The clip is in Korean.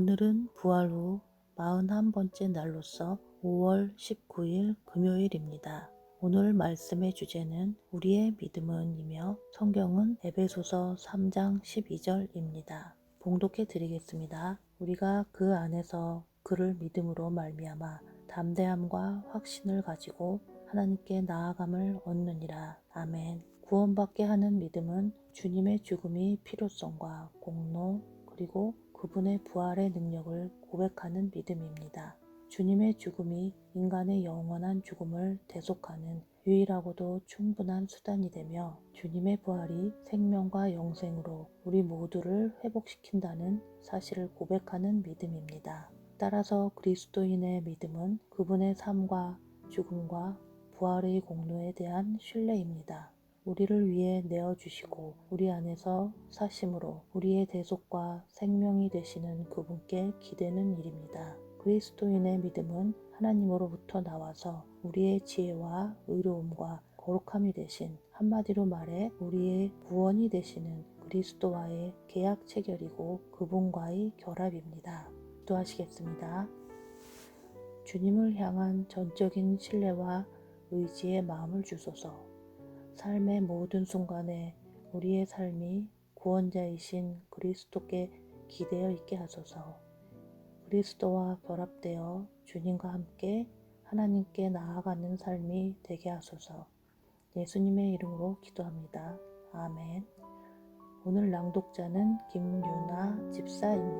오늘은 부활 후 41번째 날로서 5월 19일 금요일입니다. 오늘 말씀의 주제는 우리의 믿음은 이며 성경은 에베소서 3장 12절입니다. 봉독해 드리겠습니다. 우리가 그 안에서 그를 믿음으로 말미암아 담대함과 확신을 가지고 하나님께 나아감을 얻느니라. 아멘. 구원받게 하는 믿음은 주님의 죽음이 필요성과 공로 그리고 그분의 부활의 능력을 고백하는 믿음입니다. 주님의 죽음이 인간의 영원한 죽음을 대속하는 유일하고도 충분한 수단이 되며 주님의 부활이 생명과 영생으로 우리 모두를 회복시킨다는 사실을 고백하는 믿음입니다. 따라서 그리스도인의 믿음은 그분의 삶과 죽음과 부활의 공로에 대한 신뢰입니다. 우리를 위해 내어 주시고 우리 안에서 사심으로 우리의 대속과 생명이 되시는 그분께 기대는 일입니다. 그리스도인의 믿음은 하나님으로부터 나와서 우리의 지혜와 의로움과 거룩함이 되신 한마디로 말해 우리의 구원이 되시는 그리스도와의 계약 체결이고 그분과의 결합입니다. 기도하시겠습니다. 주님을 향한 전적인 신뢰와 의지의 마음을 주소서. 삶의 모든 순간에 우리의 삶이 구원자이신 그리스도께 기대어 있게 하소서. 그리스도와 결합되어 주님과 함께 하나님께 나아가는 삶이 되게 하소서. 예수님의 이름으로 기도합니다. 아멘. 오늘 낭독자는 김유나 집사입니다.